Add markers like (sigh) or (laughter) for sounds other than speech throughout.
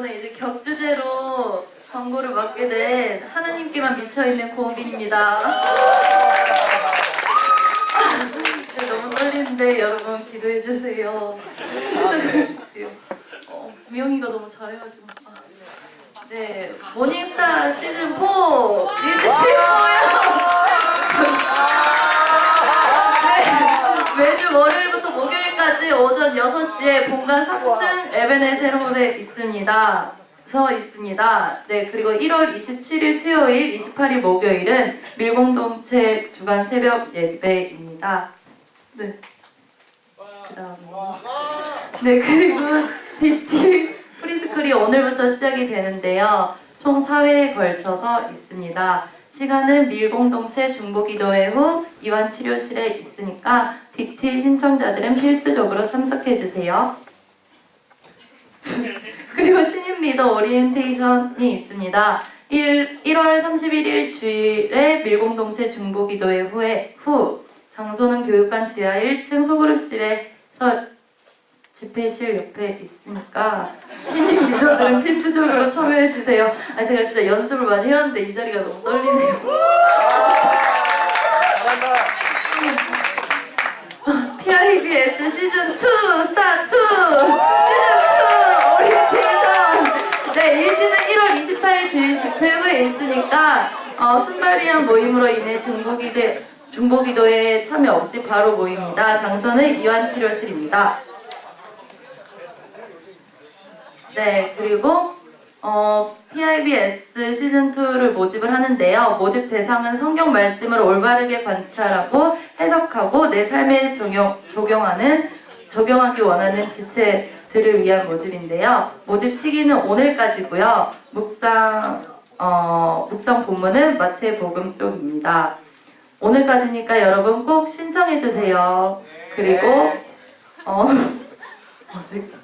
이번에 이제 격주제로 광고를 맡게 된 하나님께만 미쳐있는 고은빈입니다. 네, 너무 떨리는데 여러분 기도해주세요. 어, 미영이가 너무 잘해가지고. 아, 네, 모닝스타 시즌 4 리드십 네, 5일까지 오전 6시에 본관 3층 에베네세롤에 있습니다. 서 있습니다. 네, 그리고 1월 27일 수요일, 28일 목요일은 밀공동체 주간 새벽 예배입니다. 네. 그다음. 네, 그리고 (laughs) DT 프리스쿨이 오늘부터 시작이 되는데요. 총 4회에 걸쳐서 있습니다. 시간은 밀공동체 중보기도회 후 이완치료실에 있으니까 DT 신청자들은 필수적으로 참석해 주세요. (laughs) 그리고 신입 리더 오리엔테이션이 있습니다. 1, 1월 31일 주일에 밀공동체 중보기도회 후에 후 장소는 교육관 지하 1층 소그룹실에서 집회실 옆에 있으니까 신입 리더들은 필수적으로 참여해 주세요. 아 제가 진짜 연습을 많이 해왔는데 이 자리가 너무 떨리네요. PIBS 시즌 2 스타트! 시즌 2 오리엔테이션! 네, 일시는 1월 24일 주일 집회 후에 있으니까 어, 순발이한 모임으로 인해 중보기대, 중보기도에 참여 없이 바로 모입니다. 장소는 이완치료실입니다. 네, 그리고 어, PIBS 시즌 2를 모집을 하는데요. 모집 대상은 성경 말씀을 올바르게 관찰하고 해석하고 내 삶에 적용, 적용하는 적용하기 원하는 지체들을 위한 모집인데요. 모집 시기는 오늘까지고요. 묵상 어, 묵상 본문은 마태복음 쪽입니다. 오늘까지니까 여러분 꼭 신청해 주세요. 그리고 어, (laughs) 어색해.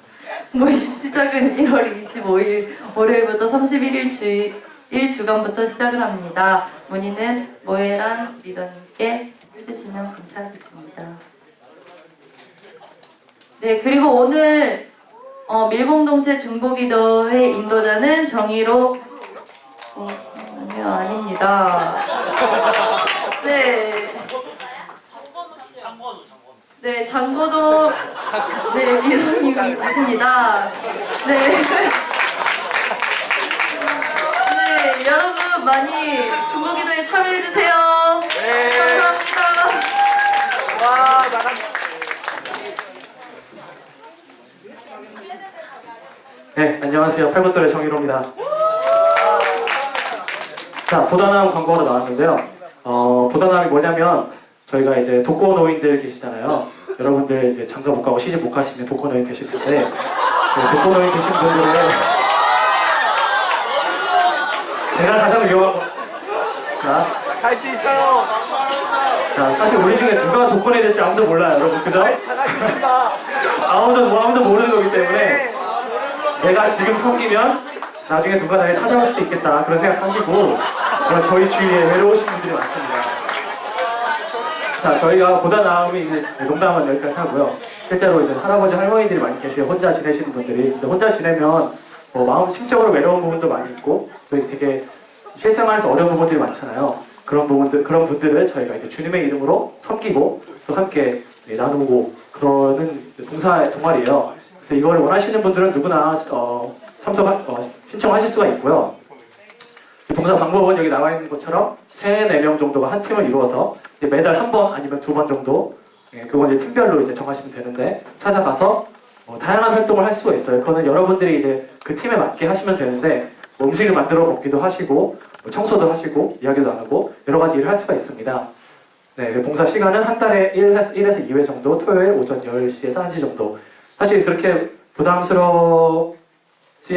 모임 시작은 1월 25일 월요일부터 31일 주일 1주간부터 시작을 합니다. 문의는 모에란 리더님께 해주시면 감사하겠습니다. 네, 그리고 오늘 어, 밀공동체 중보기도회 인도자는 정의로 어, 아니요, 아닙니다. 네. 네, 장고도 네, 리더님이십니다. 네. (laughs) 네, 여러분 많이 중고기도에 참여해주세요. 네. 감사합니다. 와 나간. 네 안녕하세요 팔보돌의 정희로입니다. 자 보다남 광고로 나왔는데요. 어 보다남이 뭐냐면 저희가 이제 독거노인들 계시잖아요. 여러분들 이제 장가 못 가고 시집 못 가시는 독거노인 계실 텐데 네, 독거노인 계신 분들은 제가 가장 위험한 거. 자, 갈수 있어요. 자, 사실 우리 중에 누가 독거노이 될지 아무도 몰라요, 여러분. 그죠? 잘할 수 있습니다. 아무도 뭐 아무도 모르는 거기 때문에 내가 지금 섬기면 나중에 누가 나를 찾아올 수도 있겠다 그런 생각하시고 저희 주위에 외로우신 분들이 많습니다. 자 저희가 보다 나음이 이제 농담은 여기까지 하고요. 실제로 이제 할아버지 할머니들이 많이 계세요. 혼자 지내시는 분들이. 근데 혼자 지내면 뭐 마음 심적으로 외로운 부분도 많이 있고 또 되게 실생활에서 어려운 부분들이 많잖아요. 그런 부분들 그런 분들을 저희가 이제 주님의 이름으로 섬기고 또 함께 네, 나누고 그러는 동사 동아리예요. 그래서 이걸 원하시는 분들은 누구나 어, 참석 어, 신청하실 수가 있고요. 이 봉사 방법은 여기 나와 있는 것처럼 3, 4명 정도가 한 팀을 이루어서 매달 한 번 아니면 두 번 정도 예, 그건 이제 팀별로 이제 정하시면 되는데 찾아가서 어, 다양한 활동을 할 수가 있어요. 그거는 여러분들이 이제 그 팀에 맞게 하시면 되는데 뭐 음식을 만들어 먹기도 하시고 뭐 청소도 하시고 이야기도 나누고 여러 가지 일을 할 수가 있습니다. 네, 그 봉사 시간은 한 달에 1에서, 1에서 2회 정도, 토요일 오전 10시에서 1시 정도. 사실 그렇게 부담스럽지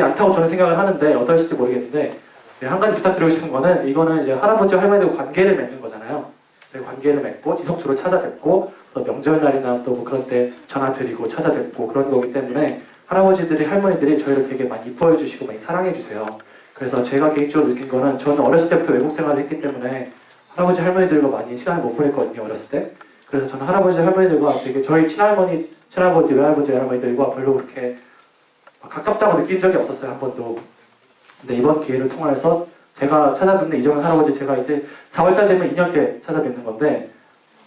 않다고 저는 생각을 하는데 어떠실지 모르겠는데 네, 한 가지 부탁드리고 싶은 거는 이거는 이제 할아버지 할머니들과 관계를 맺는 거잖아요. 네, 관계를 맺고 지속적으로 찾아뵙고 또 명절날이나 또 뭐 그런 때 전화 드리고 찾아뵙고 그런 거기 때문에 할아버지들이 할머니들이 저희를 되게 많이 이뻐해 주시고 많이 사랑해 주세요. 그래서 제가 개인적으로 느낀 거는 저는 어렸을 때부터 외국 생활을 했기 때문에 할아버지 할머니들과 많이 시간을 못 보냈거든요 어렸을 때. 그래서 저는 할아버지 할머니들과 되게 저희 친할머니, 친할아버지, 외할아버지, 외할머니들과 별로 그렇게 가깝다고 느낀 적이 없었어요 한 번도. 근데 이번 기회를 통해서 제가 찾아뵙는 이정현 할아버지 제가 이제 4월달 되면 2년째 찾아뵙는 건데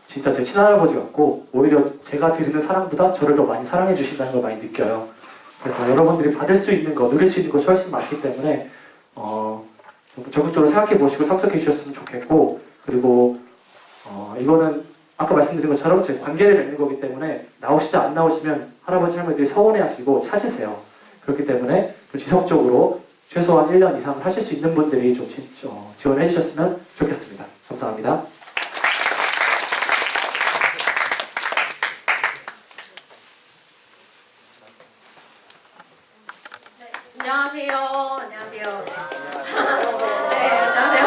진짜 제 친할아버지 같고 오히려 제가 드리는 사랑보다 저를 더 많이 사랑해 주신다는 걸 많이 느껴요. 그래서 여러분들이 받을 수 있는 거, 누릴 수 있는 것이 훨씬 많기 때문에 어, 좀 적극적으로 생각해 보시고 참석해 주셨으면 좋겠고 그리고 어, 이거는 아까 말씀드린 것처럼 제 관계를 맺는 거기 때문에 나오시다 안 나오시면 할아버지 할머니들이 서운해하시고 찾으세요. 그렇기 때문에 좀 지속적으로 최소한 1년 이상 하실 수 있는 분들이 좀 지, 어, 지원해 주셨으면 좋겠습니다. 감사합니다. 안녕하세요. 안녕하세요. 네, 안녕하세요.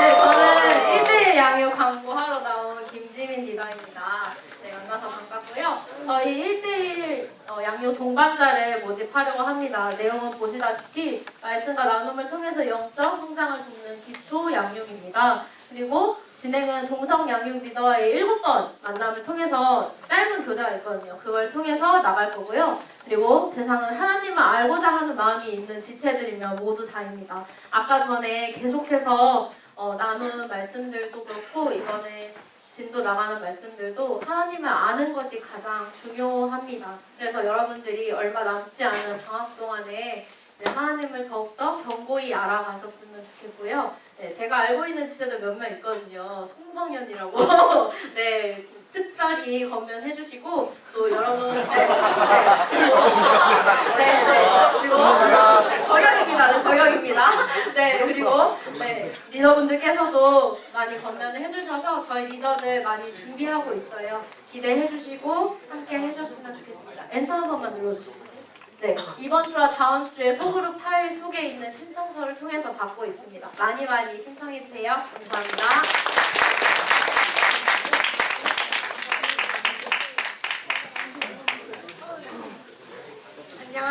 네, 저는 1대1 양육 광고하러 나온 김지민 리더입니다. 네, 만나서 반갑고요. 저희 1대1 어, 양육 동반자를 모집하려고 합니다. 내용은 보시다시피 말씀과 나눔을 통해서 영적 성장을 돕는 기초 양육입니다. 그리고 진행은 동성 양육 리더와의 7번 만남을 통해서 짧은 교제가 있거든요. 그걸 통해서 나갈 거고요. 그리고 대상은 하나님을 알고자 하는 마음이 있는 지체들이면 모두 다입니다. 아까 전에 계속해서 어, 나누는 말씀들도 그렇고 이번에 진도 나가는 말씀들도 하나님을 아는 것이 가장 중요합니다. 그래서 여러분들이 얼마 남지 않은 방학 동안에 하나님을 더욱더 견고히 알아가셨으면 좋겠고요. 네, 제가 알고 있는 지체들 몇명 있거든요. 송성현이라고. (laughs) 네, 특별히 건면해 주시고 또 여러분 네, 네, 네, 네, 그리고 저격입니다. 네, 저격입니다. 네, 그리고 네, 리더분들께서도 많이 건면을 해주셔서 저희 리더들 많이 준비하고 있어요. 기대해 주시고 함께 해주셨으면 좋겠습니다. 엔터 한 번만 눌러주시겠어요? 네, 이번 주와 다음 주에 소그룹 파일 속에 있는 신청서를 통해서 받고 있습니다. 많이 많이 신청해 주세요. 감사합니다.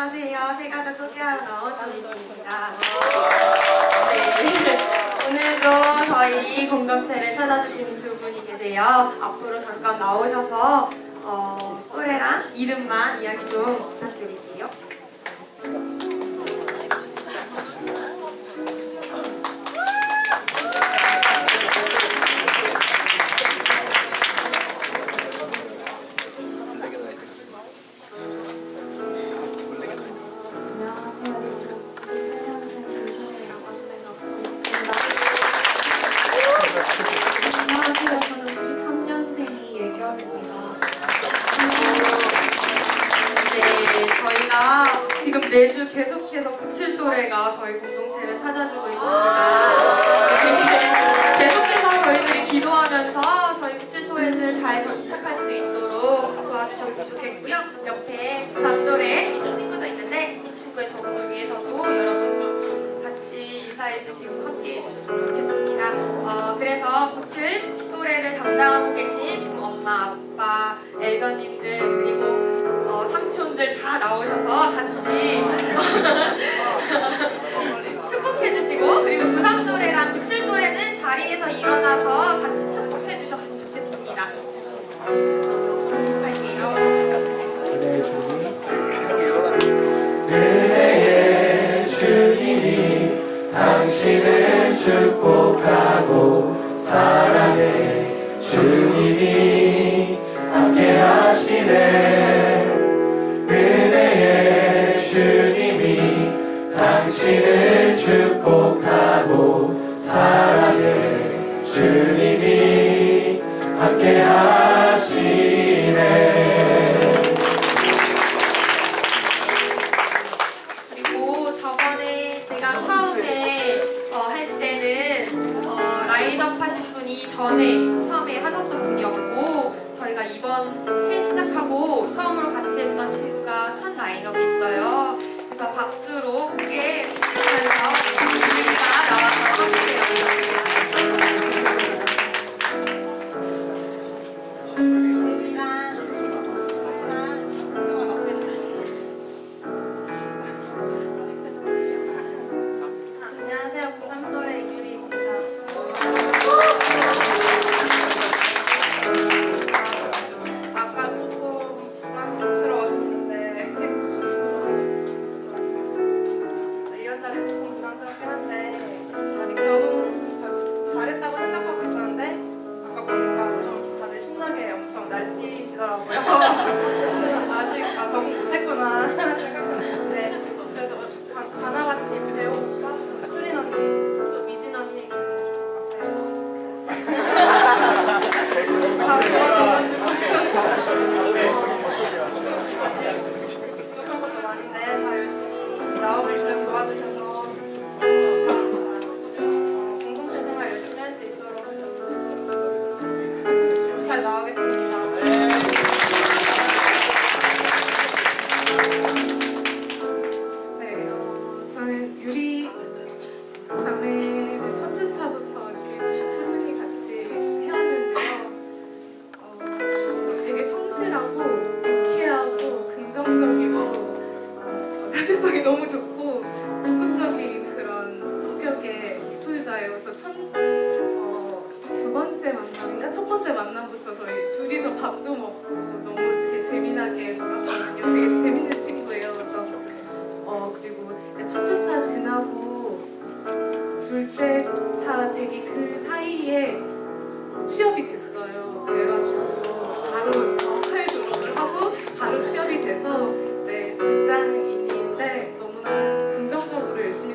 안녕하세요. 세가족 소개하러 나온 전희입니다. 네. 오늘도 저희 공동체를 찾아주신 두 분이 계세요. 앞으로 잠깐 나오셔서 어, 또래랑 이름만 이야기 좀 부탁드릴게요. 안녕하세요. 저는 93년생이 예결입니다. 네, 저희가 지금 매주 계속해서 97또래가 저희 공동체를 찾아주고 있습니다. 네, 계속해서 저희들이 기도하면서 저희 97또래들 잘 정착할 수 있도록 도와주셨으면 좋겠고요. 옆에 3또래 이 친구도 있는데 이 친구의 적응을 위해서도 여러분 좀 같이 인사해 주시고 함께 해 주셨으면 좋겠습니다. 어, 그래서 97또 래를 담당하고 계신 엄마, 아빠, 엘더님들 그리고 어, 삼촌들 다 나오셔서 같이 (laughs)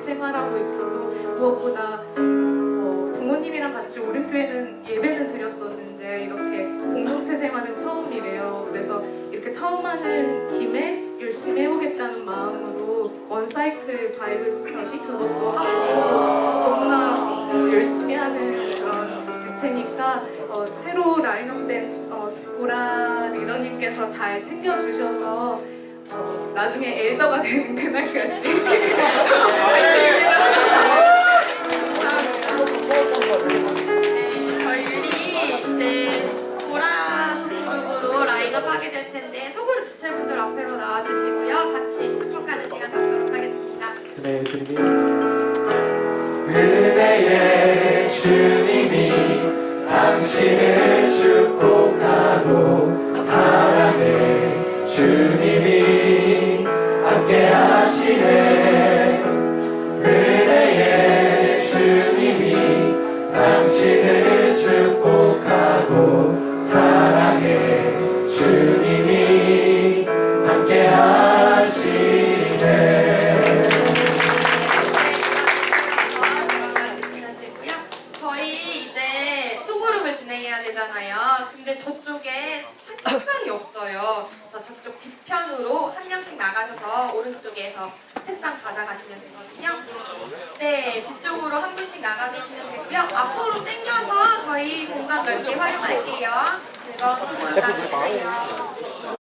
생활하고 있고 또 무엇보다 어, 부모님이랑 같이 오른교회는 예배는 드렸었는데 이렇게 공동체 생활은 처음이래요. 그래서 이렇게 처음 하는 김에 열심히 해보겠다는 마음으로 원사이클 바이블 스터디 그것도 하고 너무나 어, 열심히 하는 그런 지체니까 어, 새로 라인업된 어, 보라 리더님께서 잘 챙겨주셔서 어, 나중에 엘더가 되는 그날까지 (laughs) 저희들이 이제 보라 그룹으로 라인업 하게 될 텐데 소그룹 지체분들 앞으로 나와주시고요. 같이 축복하는 시간 갖도록 하겠습니다. 네, 주님이 은혜의 주님이 당신을 축 오른쪽에서 책상 가져가시면 되거든요. 네, 뒤쪽으로 한 분씩 나가주시면 되고요. 앞으로 당겨서 저희 공간 넓게 활용할게요. 즐거운 소그룹 나누세요.